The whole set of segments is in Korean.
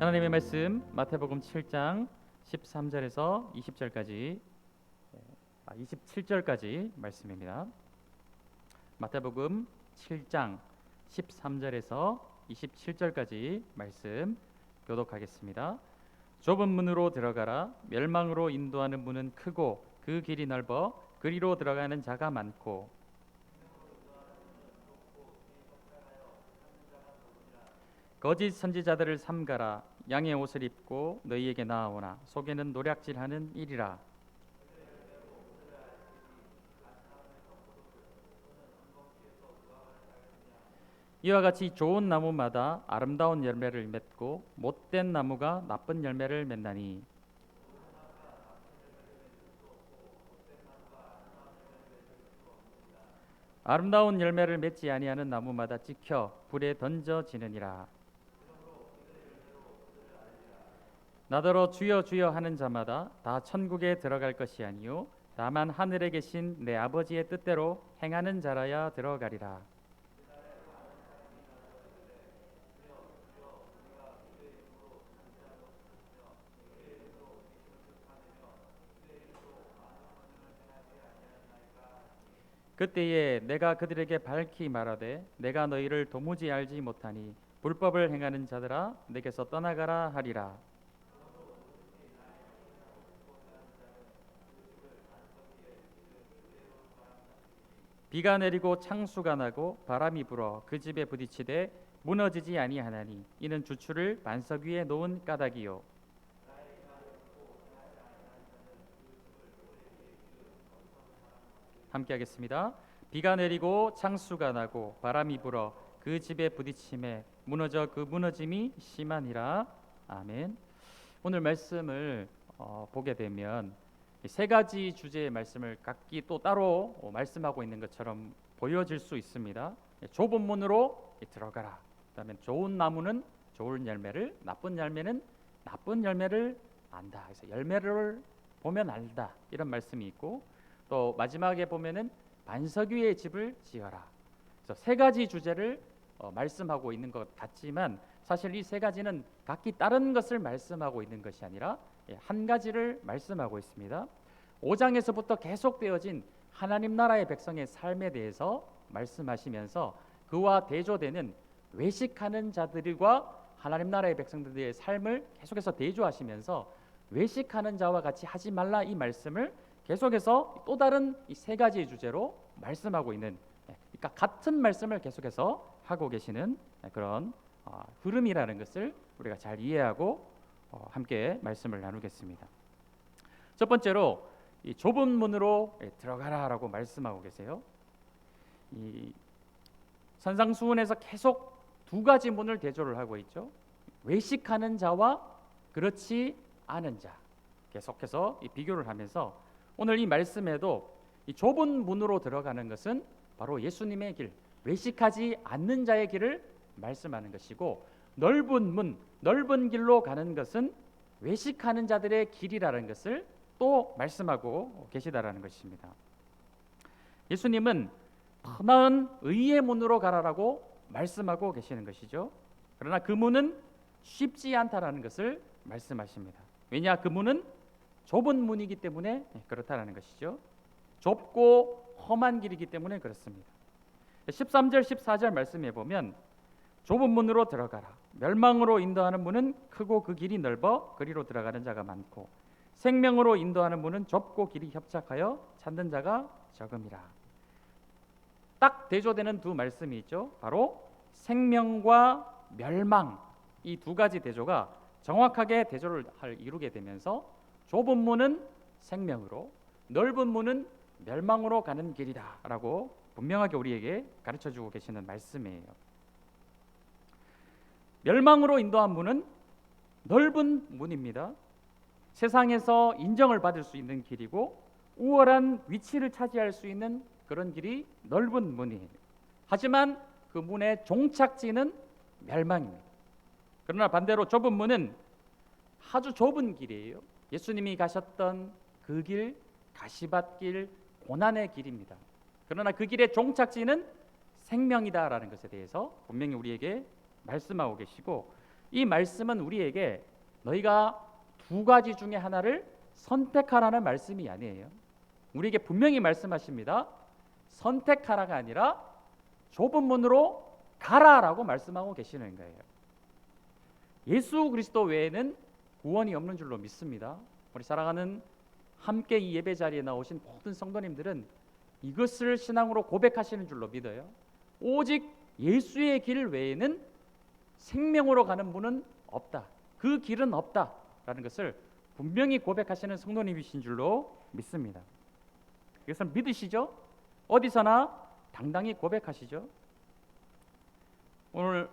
하나님의 말씀 마태복음 7장 13절에서 20절까지 아, 27절까지 말씀입니다. 마태복음 7장 13절에서 27절까지 말씀 교독하겠습니다. 좁은 문으로 들어가라 멸망으로 인도하는 문은 크고 그 길이 넓어 그리로 들어가는 자가 많고 거짓 선지자들을 삼가라. 양의 옷을 입고 너희에게 나아오나. 속에는 노략질하는 일이라. 이와 같이 좋은 나무마다 아름다운 열매를 맺고 못된 나무가 나쁜 열매를 맺나니. 아름다운 열매를 맺지 아니하는 나무마다 찍혀 불에 던져지느니라 나더러 주여 주여 하는 자마다 다 천국에 들어갈 것이 아니요 다만 하늘에 계신 내 아버지의 뜻대로 행하는 자라야 들어가리라. 그때에 내가 그들에게 밝히 말하되 내가 너희를 도무지 알지 못하니 불법을 행하는 자들아 내게서 떠나가라 하리라 비가 내리고 창수가 나고 바람이 불어 그 집에 부딪히되 무너지지 아니하나니 이는 주추를 반석 위에 놓은 까닭이요 함께 하겠습니다. 비가 내리고 창수가 나고 바람이 불어 그 집에 부딪힘에 무너져 그 무너짐이 심하니라. 아멘. 오늘 말씀을 어, 보게 되면 이 세 가지 주제의 말씀을 각기 또 따로 어, 말씀하고 있는 것처럼 보여질 수 있습니다. 예, 좁은 문으로 들어가라. 그다음에 좋은 나무는 좋은 열매를, 나쁜 열매는 나쁜 열매를 안다. 그래서 열매를 보면 알다. 이런 말씀이 있고 또 마지막에 보면은 반석 위에 집을 지어라. 그래서 세 가지 주제를 어, 말씀하고 있는 것 같지만 사실 이 세 가지는 각기 다른 것을 말씀하고 있는 것이 아니라 예, 한 가지를 말씀하고 있습니다. 5장에서부터 계속되어진 하나님 나라의 백성의 삶에 대해서 말씀하시면서 그와 대조되는 외식하는 자들과 하나님 나라의 백성들의 삶을 계속해서 대조하시면서 외식하는 자와 같이 하지 말라 이 말씀을 계속해서 또 다른 이 세 가지의 주제로 말씀하고 있는 예, 그러니까 같은 말씀을 계속해서 하고 계시는 예, 그런 어, 흐름이라는 것을 우리가 잘 이해하고 어, 함께 말씀을 나누겠습니다. 첫 번째로 이 좁은 문으로 예, 들어가라라고 말씀하고 계세요. 이 산상수훈에서 계속 두 가지 문을 대조를 하고 있죠. 외식하는 자와 그렇지 않은 자 계속해서 이 비교를 하면서 오늘 이 말씀에도 이 좁은 문으로 들어가는 것은 바로 예수님의 길, 외식하지 않는 자의 길을 말씀하는 것이고 넓은 문, 넓은 길로 가는 것은 외식하는 자들의 길이라는 것을 또 말씀하고 계시다라는 것입니다. 예수님은 편한 의의 문으로 가라라고 말씀하고 계시는 것이죠. 그러나 그 문은 쉽지 않다라는 것을 말씀하십니다. 왜냐 그 문은 좁은 문이기 때문에 그렇다라는 것이죠. 좁고 험한 길이기 때문에 그렇습니다. 13절 14절 말씀해 보면 좁은 문으로 들어가라. 멸망으로 인도하는 문은 크고 그 길이 넓어 그리로 들어가는 자가 많고 생명으로 인도하는 문은 좁고 길이 협착하여 찾는 자가 적음이라. 딱 대조되는 두 말씀이 있죠. 바로 생명과 멸망 이 두 가지 대조가 정확하게 대조를 이루게 되면서 좁은 문은 생명으로 넓은 문은 멸망으로 가는 길이다라고 분명하게 우리에게 가르쳐 주고 계시는 말씀이에요. 멸망으로 인도한 문은 넓은 문입니다. 세상에서 인정을 받을 수 있는 길이고 우월한 위치를 차지할 수 있는 그런 길이 넓은 문이에요. 하지만 그 문의 종착지는 멸망입니다. 그러나 반대로 좁은 문은 아주 좁은 길이에요. 예수님이 가셨던 그 길, 가시밭길, 고난의 길입니다. 그러나 그 길의 종착지는 생명이다라는 것에 대해서 분명히 우리에게 말씀하고 계시고 이 말씀은 우리에게 너희가 두 가지 중에 하나를 선택하라는 말씀이 아니에요. 우리에게 분명히 말씀하십니다. 선택하라가 아니라 좁은 문으로 가라라고 말씀하고 계시는 거예요. 예수 그리스도 외에는 구원이 없는 줄로 믿습니다. 우리 사랑하는 함께 이 예배 자리에 나오신 모든 성도님들은 이것을 신앙으로 고백하시는 줄로 믿어요. 오직 예수의 길 외에는 생명으로 가는 문은 없다. 그 길은 없다라는 것을 분명히 고백하시는 성도님이신 줄로 믿습니다. 이것을 믿으시죠? 어디서나 당당히 고백하시죠. 오늘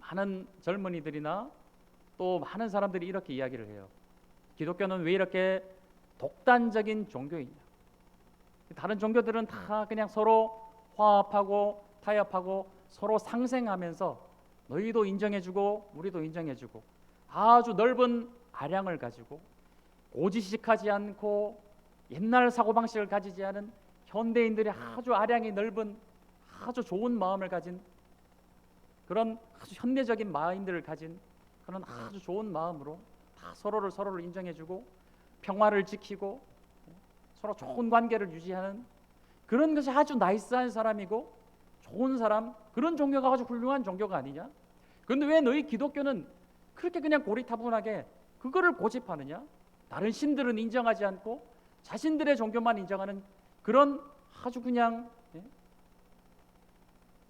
많은 젊은이들이나 또 많은 사람들이 이렇게 이야기를 해요. 기독교는 왜 이렇게 독단적인 종교이냐? 다른 종교들은 다 그냥 서로 화합하고 타협하고 서로 상생하면서 너희도 인정해주고 우리도 인정해주고 아주 넓은 아량을 가지고 고지식하지 않고 옛날 사고방식을 가지지 않은 현대인들이 아주 아량이 넓은 아주 좋은 마음을 가진 그런 아주 현대적인 마인드를 가진 그런 아주 좋은 마음으로 다 서로를 서로를 인정해주고 평화를 지키고 서로 좋은 관계를 유지하는 그런 것이 아주 나이스한 사람이고 좋은 사람 그런 종교가 아주 훌륭한 종교가 아니냐? 그런데 왜 너희 기독교는 그렇게 그냥 고리타분하게 그거를 고집하느냐? 다른 신들은 인정하지 않고 자신들의 종교만 인정하는 그런 아주 그냥 예?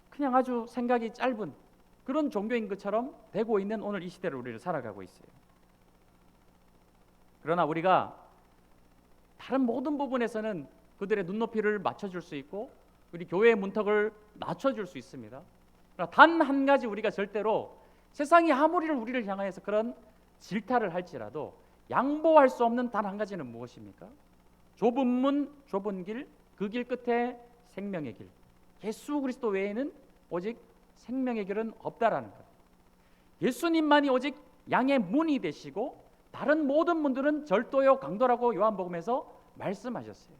그냥 아주 생각이 짧은 그런 종교인 것처럼 되고 있는 오늘 이 시대를 우리를 살아가고 있어요. 그러나 우리가 다른 모든 부분에서는 그들의 눈높이를 맞춰줄 수 있고 우리 교회의 문턱을 낮춰줄 수 있습니다. 그러나 단 한 가지 우리가 절대로 세상이 아무리 우리를 향하여서 그런 질타를 할지라도 양보할 수 없는 단 한 가지는 무엇입니까? 좁은 문, 좁은 길, 그 길 끝에 생명의 길. 예수 그리스도 외에는 오직 생명의 길은 없다라는 것. 예수님만이 오직 양의 문이 되시고 다른 모든 문들은 절도요 강도라고 요한복음에서 말씀하셨어요.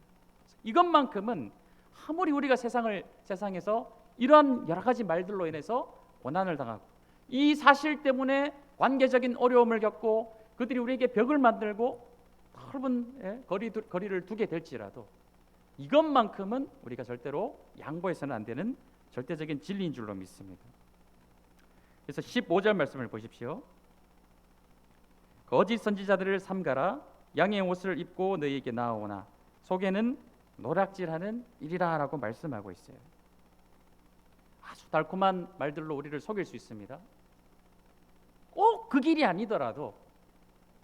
이것만큼은 아무리 우리가 세상을 세상에서 이러한 여러 가지 말들로 인해서 고난을 당하고 이 사실 때문에 관계적인 어려움을 겪고 그들이 우리에게 벽을 만들고 넓은 예, 거리 거리를 두게 될지라도 이것만큼은 우리가 절대로 양보해서는 안 되는 절대적인 진리인 줄로 믿습니다. 그래서 15절 말씀을 보십시오. 거짓 선지자들을 삼가라 양의 옷을 입고 너희에게 나오나 속에는 노락질하는 일이라라고 말씀하고 있어요. 달콤한 말들로 우리를 속일 수 있습니다. 꼭 그 길이 아니더라도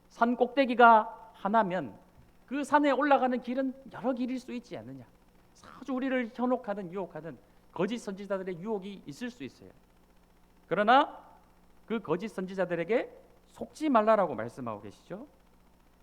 산 꼭대기가 하나면 그 산에 올라가는 길은 여러 길일 수 있지 않느냐. 아주 우리를 현혹하는 유혹하는 거짓 선지자들의 유혹이 있을 수 있어요. 그러나 그 거짓 선지자들에게 속지 말라라고 말씀하고 계시죠.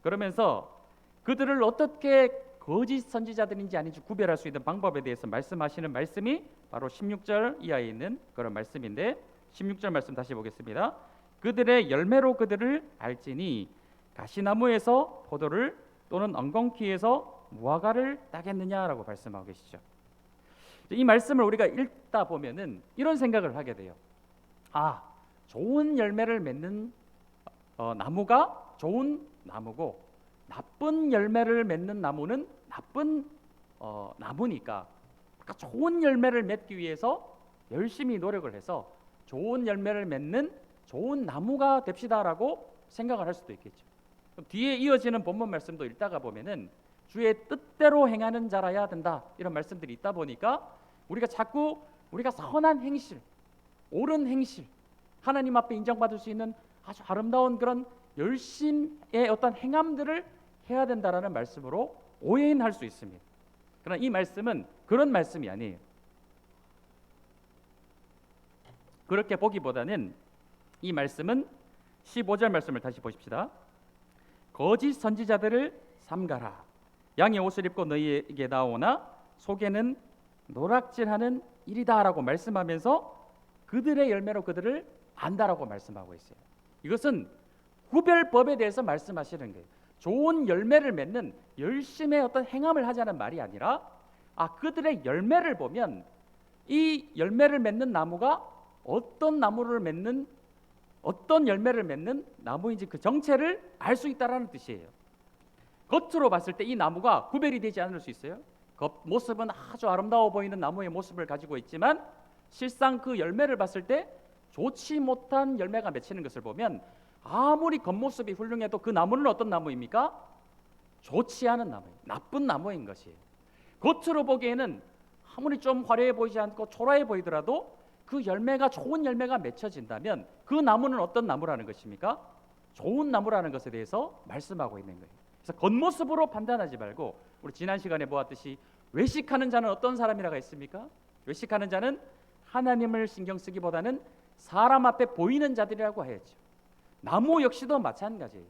그러면서 그들을 어떻게 거짓 선지자들인지 아닌지 구별할 수 있는 방법에 대해서 말씀하시는 말씀이 바로 16절 이하에 있는 그런 말씀인데 16절 말씀 다시 보겠습니다. 그들의 열매로 그들을 알지니 가시나무에서 포도를 또는 엉겅퀴에서 무화과를 따겠느냐라고 말씀하고 계시죠. 이 말씀을 우리가 읽다 보면은 이런 생각을 하게 돼요. 아, 좋은 열매를 맺는 어, 나무가 좋은 나무고 나쁜 열매를 맺는 나무는 나쁜 어, 나무니까 그러니까 좋은 열매를 맺기 위해서 열심히 노력을 해서 좋은 열매를 맺는 좋은 나무가 됩시다라고 생각을 할 수도 있겠죠. 뒤에 이어지는 본문 말씀도 읽다가 보면은 주의 뜻대로 행하는 자라야 된다 이런 말씀들이 있다 보니까 우리가 자꾸 우리가 선한 행실, 옳은 행실, 하나님 앞에 인정받을 수 있는 아주 아름다운 그런 열심의 어떤 행함들을 해야 된다라는 말씀으로 오해할 수 있습니다. 그러나 이 말씀은 그런 말씀이 아니에요. 그렇게 보기보다는 이 말씀은 15절 말씀을 다시 보십시다. 거짓 선지자들을 삼가라. 양의 옷을 입고 너희에게 나오나 속에는 노락질하는 일이다라고 말씀하면서 그들의 열매로 그들을 안다라고 말씀하고 있어요. 이것은 구별법에 대해서 말씀하시는 거예요. 좋은 열매를 맺는 열심의 어떤 행함을 하자는 말이 아니라 아 그들의 열매를 보면 이 열매를 맺는 나무가 어떤 나무를 맺는 어떤 열매를 맺는 나무인지 그 정체를 알 수 있다라는 뜻이에요. 겉으로 봤을 때 이 나무가 구별이 되지 않을 수 있어요. 겉 모습은 아주 아름다워 보이는 나무의 모습을 가지고 있지만 실상 그 열매를 봤을 때 좋지 못한 열매가 맺히는 것을 보면 아무리 겉모습이 훌륭해도 그 나무는 어떤 나무입니까? 좋지 않은 나무예요. 나쁜 나무인 것이에요. 겉으로 보기에는 아무리 좀 화려해 보이지 않고 초라해 보이더라도 그 열매가 좋은 열매가 맺혀진다면 그 나무는 어떤 나무라는 것입니까? 좋은 나무라는 것에 대해서 말씀하고 있는 거예요. 그래서 겉모습으로 판단하지 말고 우리 지난 시간에 보았듯이 외식하는 자는 어떤 사람이라고 했습니까? 외식하는 자는 하나님을 신경 쓰기보다는 사람 앞에 보이는 자들이라고 하였죠. 나무 역시도 마찬가지예요.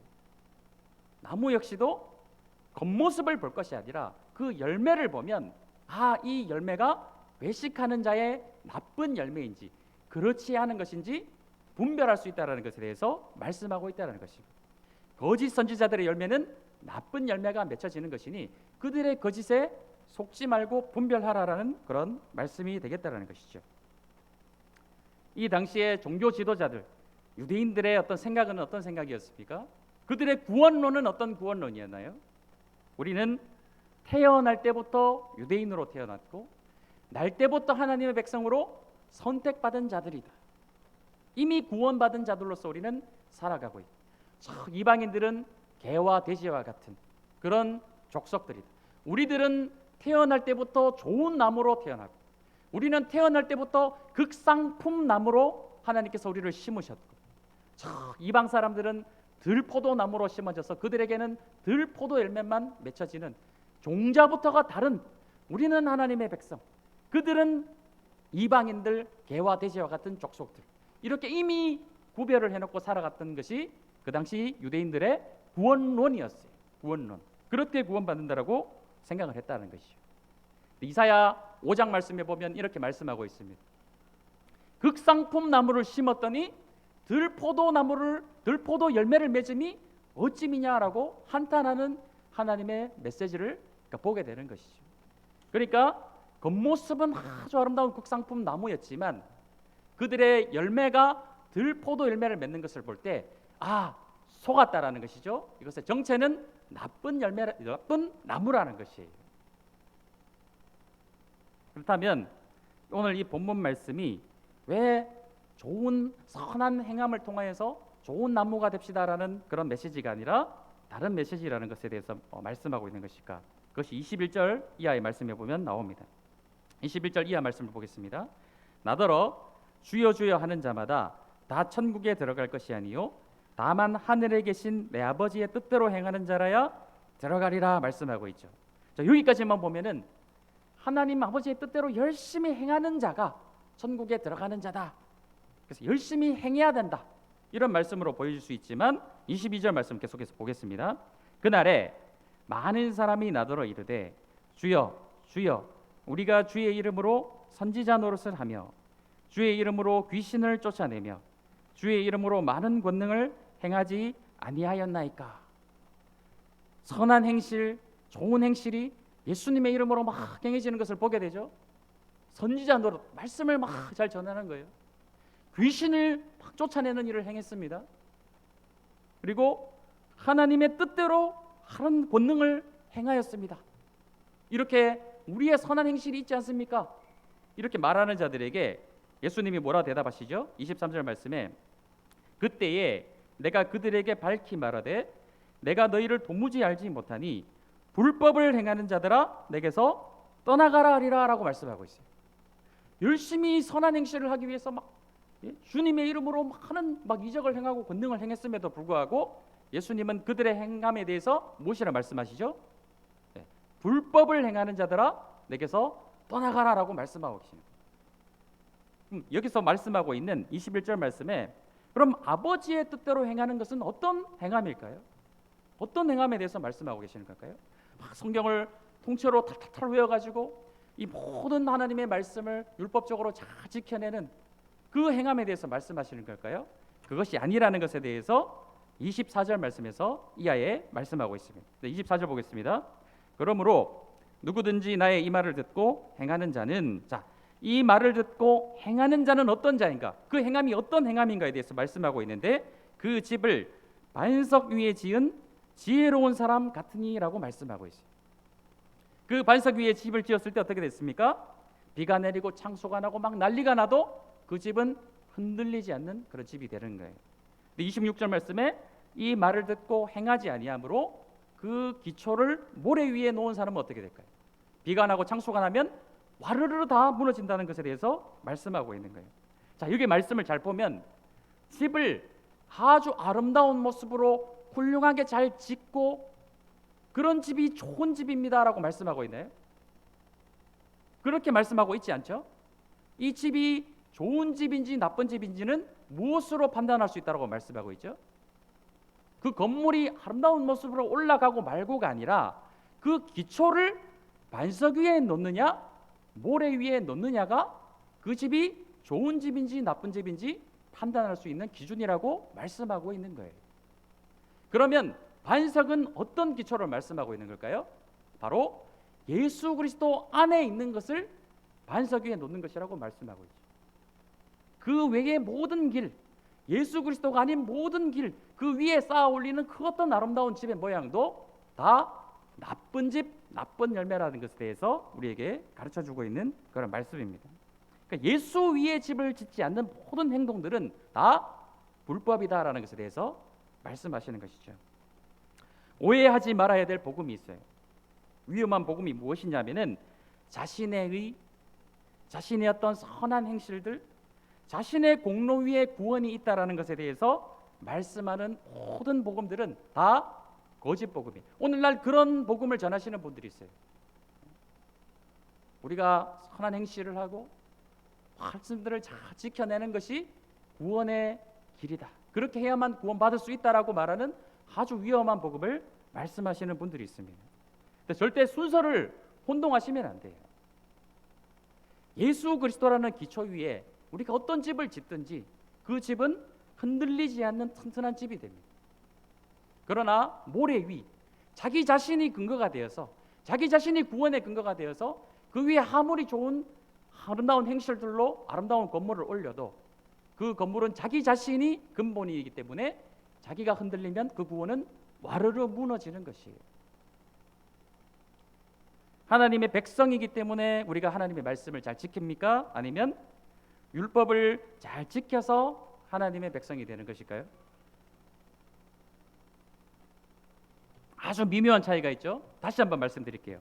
나무 역시도 겉모습을 볼 것이 아니라 그 열매를 보면 아, 이 열매가 외식하는 자의 나쁜 열매인지 그렇지 않은 것인지 분별할 수 있다라는 것에 대해서 말씀하고 있다라는 것입니다. 거짓 선지자들의 열매는 나쁜 열매가 맺혀지는 것이니 그들의 거짓에 속지 말고 분별하라라는 그런 말씀이 되겠다라는 것이죠. 이 당시에 종교 지도자들 유대인들의 어떤 생각은 어떤 생각이었습니까? 그들의 구원론은 어떤 구원론이었나요? 우리는 태어날 때부터 유대인으로 태어났고 날 때부터 하나님의 백성으로 선택받은 자들이다. 이미 구원받은 자들로서 우리는 살아가고 있다. 저 이방인들은 개와 돼지와 같은 그런 족속들이다. 우리들은 태어날 때부터 좋은 나무로 태어나고 우리는 태어날 때부터 극상품 나무로 하나님께서 우리를 심으셨고 저 이방 사람들은 들포도 나무로 심어져서 그들에게는 들포도 열매만 맺혀지는 종자부터가 다른 우리는 하나님의 백성 그들은 이방인들 개와 돼지와 같은 족속들 이렇게 이미 구별을 해놓고 살아갔던 것이 그 당시 유대인들의 구원론이었어요. 구원론. 그렇게 구원받는다라고 생각을 했다는 것이죠. 이사야 5장 말씀에 보면 이렇게 말씀하고 있습니다. 극상품 나무를 심었더니 들포도 나무를 들포도 열매를 맺음이 어찌미냐라고 한탄하는 하나님의 메시지를 그러니까 보게 되는 것이죠. 그러니까 겉모습은 아주 아름다운 극상품 나무였지만 그들의 열매가 들포도 열매를 맺는 것을 볼 때 아 속았다라는 것이죠. 이것의 정체는 나쁜 열매 나쁜 나무라는 것이에요. 그렇다면 오늘 이 본문 말씀이 왜 좋은 선한 행함을 통하여서 좋은 나무가 됩시다라는 그런 메시지가 아니라 다른 메시지라는 것에 대해서 어, 말씀하고 있는 것일까? 그것이 21절 이하의 말씀에 보면 나옵니다. 21절 이하 말씀을 보겠습니다. 나더러 주여 주여 하는 자마다 다 천국에 들어갈 것이 아니요 다만 하늘에 계신 내 아버지의 뜻대로 행하는 자라야 들어가리라 말씀하고 있죠. 자, 여기까지만 보면은 하나님 아버지의 뜻대로 열심히 행하는 자가 천국에 들어가는 자다. 그래서 열심히 행해야 된다. 이런 말씀으로 보여줄 수 있지만 22절 말씀 계속해서 보겠습니다. 그날에 많은 사람이 나더러 이르되 주여 주여 우리가 주의 이름으로 선지자 노릇을 하며 주의 이름으로 귀신을 쫓아내며 주의 이름으로 많은 권능을 행하지 아니하였나이까 선한 행실 좋은 행실이 예수님의 이름으로 막 행해지는 것을 보게 되죠 선지자 노릇 말씀을 막 잘 전하는 거예요 귀신을 막 쫓아내는 일을 행했습니다 그리고 하나님의 뜻대로 하는 권능을 행하였습니다 이렇게 우리의 선한 행실이 있지 않습니까? 이렇게 말하는 자들에게 예수님이 뭐라 대답하시죠? 23절 말씀에 그때에 내가 그들에게 밝히 말하되 내가 너희를 도무지 알지 못하니 불법을 행하는 자들아 내게서 떠나가라 하리라라고 말씀하고 있어요. 열심히 선한 행실을 하기 위해서 막 예? 주님의 이름으로 막 하는 막 이적을 행하고 권능을 행했음에도 불구하고 예수님은 그들의 행함에 대해서 무엇이라 말씀하시죠? 네. 불법을 행하는 자들아 내게서 떠나가라라고 말씀하고 계십니다. 음, 여기서 말씀하고 있는 21절 말씀에 그럼 아버지의 뜻대로 행하는 것은 어떤 행함일까요? 어떤 행함에 대해서 말씀하고 계시는 걸까요? 막 성경을 통째로 탈탈탈 외워가지고 이 모든 하나님의 말씀을 율법적으로 잘 지켜내는 그 행함에 대해서 말씀하시는 걸까요? 그것이 아니라는 것에 대해서 24절 말씀에서 이하에 말씀하고 있습니다. 24절 보겠습니다. 그러므로 누구든지 나의 이 말을 듣고 행하는 자는 자 이 말을 듣고 행하는 자는 어떤 자인가? 그 행함이 어떤 행함인가에 대해서 말씀하고 있는데 그 집을 반석 위에 지은 지혜로운 사람 같으니라고 말씀하고 있어요. 그 반석 위에 집을 지었을 때 어떻게 됐습니까? 비가 내리고 창소가 나고 막 난리가 나도 그 집은 흔들리지 않는 그런 집이 되는 거예요. 근데 26절 말씀에 이 말을 듣고 행하지 아니하므로 그 기초를 모래 위에 놓은 사람은 어떻게 될까요? 비가 나고 창소가 나면 와르르 다 무너진다는 것에 대해서 말씀하고 있는 거예요. 자, 여기 말씀을 잘 보면 집을 아주 아름다운 모습으로 훌륭하게 잘 짓고 그런 집이 좋은 집입니다라고 말씀하고 있나요? 그렇게 말씀하고 있지 않죠? 이 집이 좋은 집인지 나쁜 집인지는 무엇으로 판단할 수 있다고 말씀하고 있죠? 그 건물이 아름다운 모습으로 올라가고 말고가 아니라 그 기초를 반석 위에 놓느냐 모래 위에 놓느냐가 그 집이 좋은 집인지 나쁜 집인지 판단할 수 있는 기준이라고 말씀하고 있는 거예요. 그러면 반석은 어떤 기초를 말씀하고 있는 걸까요? 바로 예수 그리스도 안에 있는 것을 반석 위에 놓는 것이라고 말씀하고 있죠. 그 외의 모든 길, 예수 그리스도가 아닌 모든 길, 그 위에 쌓아 올리는 그 어떤 아름다운 집의 모양도 다 나쁜 집, 나쁜 열매라는 것에 대해서 우리에게 가르쳐 주고 있는 그런 말씀입니다. 그러니까 예수 위에 집을 짓지 않는 모든 행동들은 다 불법이다라는 것에 대해서 말씀하시는 것이죠. 오해하지 말아야 될 복음이 있어요. 위험한 복음이 무엇이냐면은 자신의 의, 자신의 어떤 선한 행실들, 자신의 공로 위에 구원이 있다라는 것에 대해서 말씀하는 모든 복음들은 다 거짓 복음이에요. 오늘날 그런 복음을 전하시는 분들이 있어요. 우리가 선한 행실을 하고 말씀들을 잘 지켜내는 것이 구원의 길이다. 그렇게 해야만 구원받을 수 있다라고 말하는 아주 위험한 복음을 말씀하시는 분들이 있습니다. 절대 순서를 혼동하시면 안 돼요. 예수 그리스도라는 기초 위에 우리가 어떤 집을 짓든지 그 집은 흔들리지 않는 튼튼한 집이 됩니다. 그러나 모래 위 자기 자신이 근거가 되어서 자기 자신이 구원의 근거가 되어서 그 위에 아무리 좋은 아름다운 행실들로 아름다운 건물을 올려도 그 건물은 자기 자신이 근본이기 때문에 자기가 흔들리면 그 구원은 와르르 무너지는 것이에요. 하나님의 백성이기 때문에 우리가 하나님의 말씀을 잘 지킵니까? 아니면 율법을 잘 지켜서 하나님의 백성이 되는 것일까요? 아주 미묘한 차이가 있죠. 다시 한번 말씀드릴게요.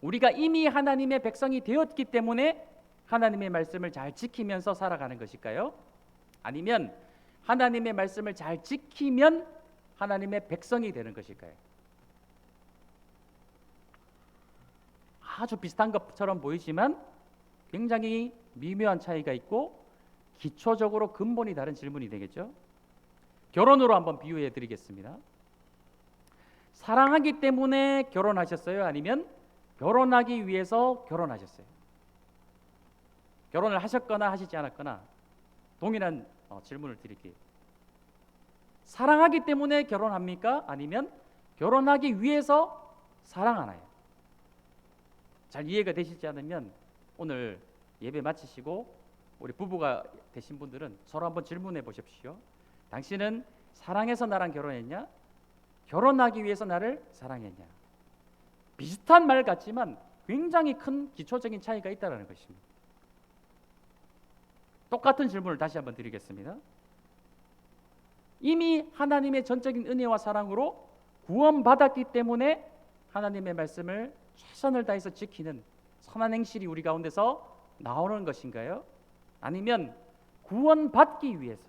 우리가 이미 하나님의 백성이 되었기 때문에 하나님의 말씀을 잘 지키면서 살아가는 것일까요? 아니면 하나님의 말씀을 잘 지키면 하나님의 백성이 되는 것일까요? 아주 비슷한 것처럼 보이지만 굉장히 미묘한 차이가 있고 기초적으로 근본이 다른 질문이 되겠죠. 결혼으로 한번 비유해 드리겠습니다. 사랑하기 때문에 결혼하셨어요? 아니면 결혼하기 위해서 결혼하셨어요? 결혼을 하셨거나 하시지 않았거나 동일한 어, 질문을 드릴게요. 사랑하기 때문에 결혼합니까? 아니면 결혼하기 위해서 사랑하나요? 잘 이해가 되시지 않으면 오늘 예배 마치시고 우리 부부가 되신 분들은 서로 한번 질문해 보십시오. 당신은 사랑해서 나랑 결혼했냐? 결혼하기 위해서 나를 사랑했냐? 비슷한 말 같지만 굉장히 큰 기초적인 차이가 있다는 것입니다. 똑같은 질문을 다시 한번 드리겠습니다. 이미 하나님의 전적인 은혜와 사랑으로 구원받았기 때문에 하나님의 말씀을 최선을 다해서 지키는 선한 행실이 우리 가운데서 나오는 것인가요? 아니면 구원받기 위해서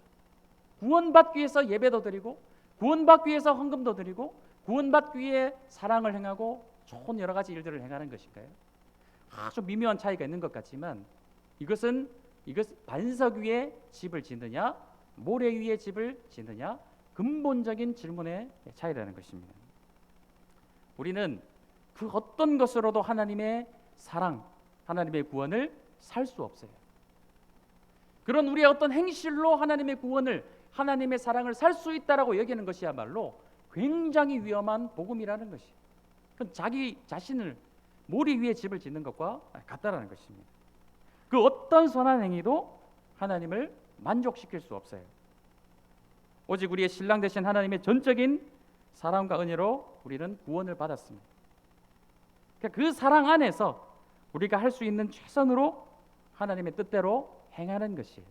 구원받기 위해서 예배도 드리고 구원받기 위해서 헌금도 드리고 구원받기 위해 사랑을 행하고 좋은 여러 가지 일들을 행하는 것인가요? 아주 미묘한 차이가 있는 것 같지만 이것은 이것 반석 위에 집을 짓느냐 모래 위에 집을 짓느냐 근본적인 질문의 차이라는 것입니다. 우리는 그 어떤 것으로도 하나님의 사랑, 하나님의 구원을 살 수 없어요. 그런 우리의 어떤 행실로 하나님의 구원을 하나님의 사랑을 살 수 있다라고 여기는 것이야말로 굉장히 위험한 복음이라는 것이. 자기 자신을 모리 위에 집을 짓는 것과 같다라는 것입니다. 그 어떤 선한 행위도 하나님을 만족시킬 수 없어요. 오직 우리의 신랑 되신 하나님의 전적인 사랑과 은혜로 우리는 구원을 받았습니다. 그러니까 그 사랑 안에서 우리가 할 수 있는 최선으로 하나님의 뜻대로 행하는 것이에요.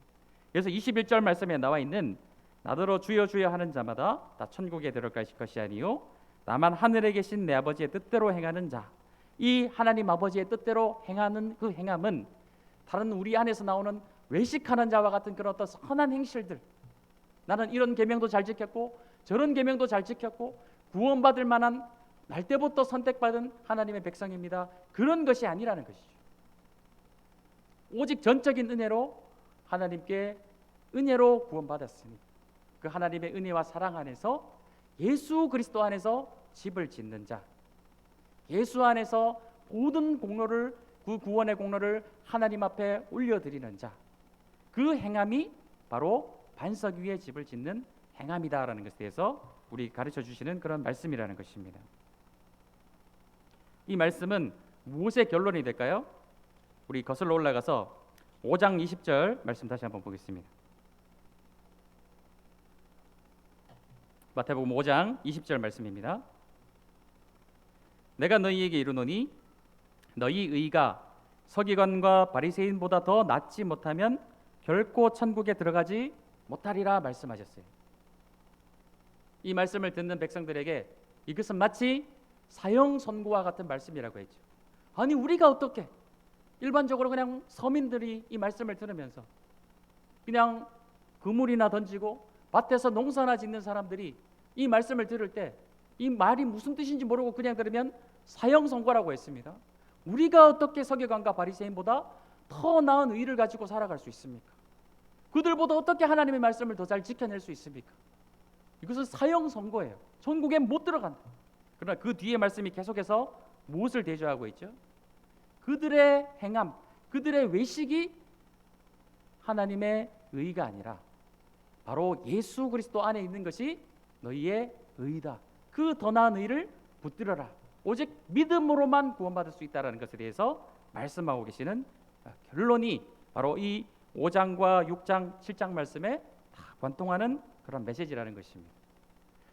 그래서 21절 말씀에 나와 있는 나더러 주여 주여 하는 자마다 다 천국에 들어갈 것이 아니요 다만 하늘에 계신 내 아버지의 뜻대로 행하는 자. 이 하나님 아버지의 뜻대로 행하는 그 행함은 다른 우리 안에서 나오는 외식하는 자와 같은 그런 어떤 선한 행실들. 나는 이런 계명도 잘 지켰고 저런 계명도 잘 지켰고 구원받을 만한 날 때부터 선택받은 하나님의 백성입니다. 그런 것이 아니라는 것이죠. 오직 전적인 은혜로 하나님께 은혜로 구원받았으니 그 하나님의 은혜와 사랑 안에서 예수 그리스도 안에서 집을 짓는 자, 예수 안에서 모든 공로를 그 구원의 공로를 하나님 앞에 올려드리는 자, 그 행함이 바로 반석 위에 집을 짓는 행함이다라는 것에 대해서 우리 가르쳐 주시는 그런 말씀이라는 것입니다. 이 말씀은 무엇의 결론이 될까요? 우리 거슬러 올라가서 5장 20절 말씀 다시 한번 보겠습니다. 마태복음 5장 20절 말씀입니다. 내가 너희에게 이르노니 너희 의가 서기관과 바리새인보다 더 낫지 못하면 결코 천국에 들어가지 못하리라 말씀하셨어요. 이 말씀을 듣는 백성들에게 이것은 마치 사형 선고와 같은 말씀이라고 했죠. 아니 우리가 어떻게 일반적으로 그냥 서민들이 이 말씀을 들으면서 그냥 그물이나 던지고 밭에서 농사나 짓는 사람들이 이 말씀을 들을 때 이 말이 무슨 뜻인지 모르고 그냥 들으면 사형 선고라고 했습니다. 우리가 어떻게 서기관과 바리새인보다 더 나은 의를 가지고 살아갈 수 있습니까? 그들보다 어떻게 하나님의 말씀을 더 잘 지켜낼 수 있습니까? 이것은 사형 선고예요. 천국에 못 들어간다. 그러나 그 뒤에 말씀이 계속해서 무엇을 대조하고 있죠? 그들의 행함, 그들의 외식이 하나님의 의가 아니라 바로 예수 그리스도 안에 있는 것이 너희의 의다. 그 더 나은 의를 붙들어라. 오직 믿음으로만 구원받을 수 있다라는 것에 대해서 말씀하고 계시는 결론이 바로 이 5장과 6장, 7장 말씀에 다 관통하는 그런 메시지라는 것입니다.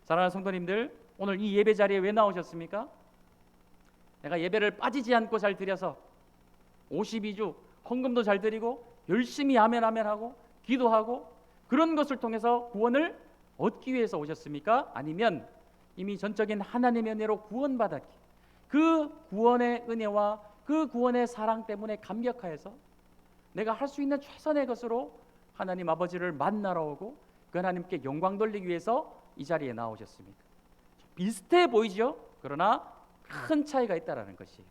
사랑하는 성도님들, 오늘 이 예배 자리에 왜 나오셨습니까? 내가 예배를 빠지지 않고 잘 드려서 52주 헌금도 잘 드리고 열심히 아멘 아멘 하고 기도하고 그런 것을 통해서 구원을 얻기 위해서 오셨습니까? 아니면 이미 전적인 하나님의 은혜로 구원받았기 그 구원의 은혜와 그 구원의 사랑 때문에 감격하여서 내가 할 수 있는 최선의 것으로 하나님 아버지를 만나러 오고 그 하나님께 영광 돌리기 위해서 이 자리에 나오셨습니까? 비슷해 보이죠? 그러나 큰 차이가 있다라는 것이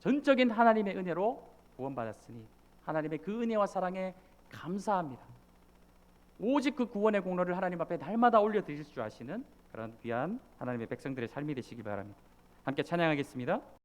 전적인 하나님의 은혜로 구원받았으니 하나님의 그 은혜와 사랑에 감사합니다. 오직 그 구원의 공로를 하나님 앞에 날마다 올려 드릴 줄 아시는 그런 귀한 하나님의 백성들의 삶이 되시기 바랍니다. 함께 찬양하겠습니다.